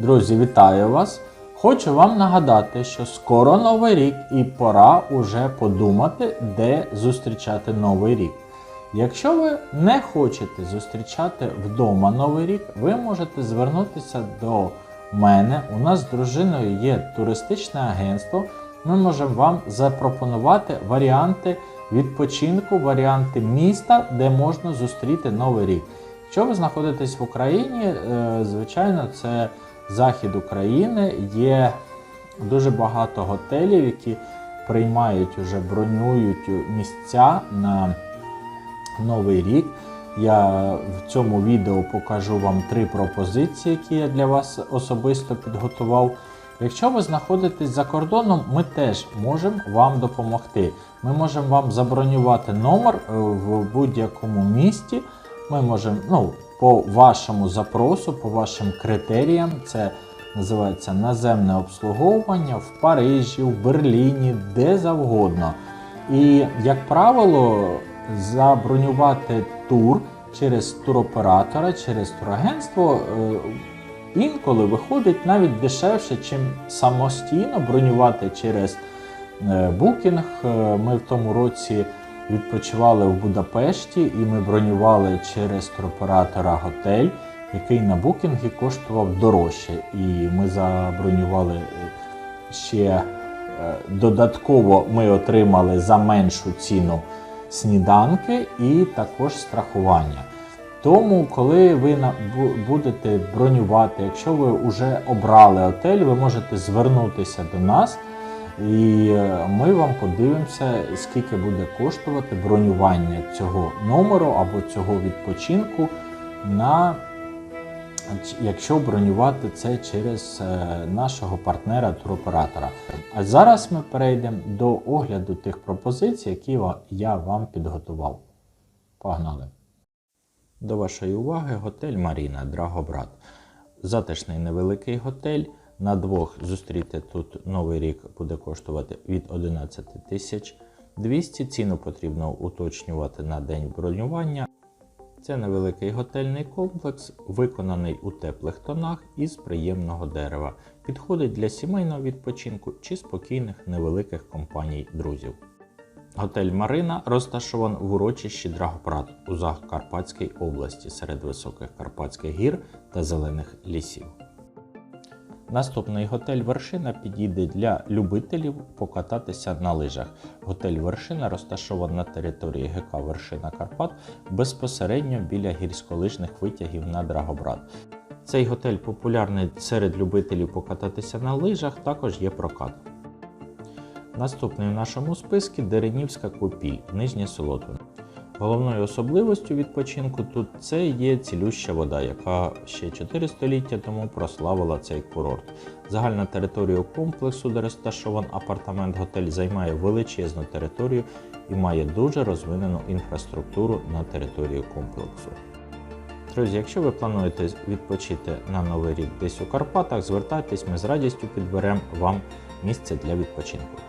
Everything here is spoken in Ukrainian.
Друзі, вітаю вас! Хочу вам нагадати, що скоро новий рік і пора уже подумати, де зустрічати новий рік. Якщо ви не хочете зустрічати вдома новий рік, ви можете звернутися до мене. У нас з дружиною є туристичне агентство. Ми можемо вам запропонувати варіанти відпочинку, варіанти міста, де можна зустріти новий рік. Якщо ви знаходитесь в Україні, е, звичайно, це захід України. Є дуже багато готелів, які приймають уже бронюють місця на новий рік. Я в цьому відео покажу вам три пропозиції, які я для вас особисто підготував. Якщо ви знаходитесь за кордоном, ми теж можемо вам допомогти. Ми можемо вам забронювати номер е, в будь-якому місті. Ми можемо ну, по вашому запросу, по вашим критеріям, це називається наземне обслуговування в Парижі, в Берліні, де завгодно. І, як правило, забронювати тур через туроператора, через турагентство е, інколи виходить навіть дешевше, чим самостійно бронювати через е, букінг. Е, Ми в тому році відпочивали в Будапешті і ми бронювали через туроператора готель, який на букінгі коштував дорожче. І ми забронювали е, ще е, додатково ми отримали за меншу ціну сніданки і також страхування. Тому, коли ви будете бронювати, якщо ви вже обрали отель, ви можете звернутися до нас, і е, ми вам подивимося, скільки буде коштувати бронювання цього номеру або цього відпочинку, на, якщо бронювати це через е, нашого партнера туроператора. А зараз ми перейдемо до огляду тих пропозицій, які я вам підготував. Погнали! До вашої уваги готель Маріна Драгобрат. Затишний невеликий готель. На двох зустріти тут новий рік буде коштувати від 11 тисяч 200. Ціну потрібно уточнювати на день бронювання. Це невеликий готельний комплекс, виконаний у теплих тонах із приємного дерева. Підходить для сімейного відпочинку чи спокійних невеликих компаній друзів. Готель Марина розташований в урочищі Драгопрат у Закарпатській області серед високих Карпатських гір та зелених лісів. Наступний готель Вершина підійде для любителів покататися на лижах. Готель Вершина розташований на території ГК Вершина Карпат безпосередньо біля гірськолижних витягів на Драгобрат. Цей готель популярний серед любителів покататися на лижах, також є прокат. Наступний в нашому списку Деренівська купіль, Нижнє Солотвино. Головною особливостю відпочинку тут це є цілюща вода, яка ще 4 століття тому прославила цей курорт. Загальна територія комплексу, де розташований апартамент-готель, займає величезну територію і має дуже розвинену інфраструктуру на території комплексу. Друзі, якщо ви плануєте відпочити на новий рік десь у Карпатах, звертайтесь, ми з радістю підберемо вам місце для відпочинку.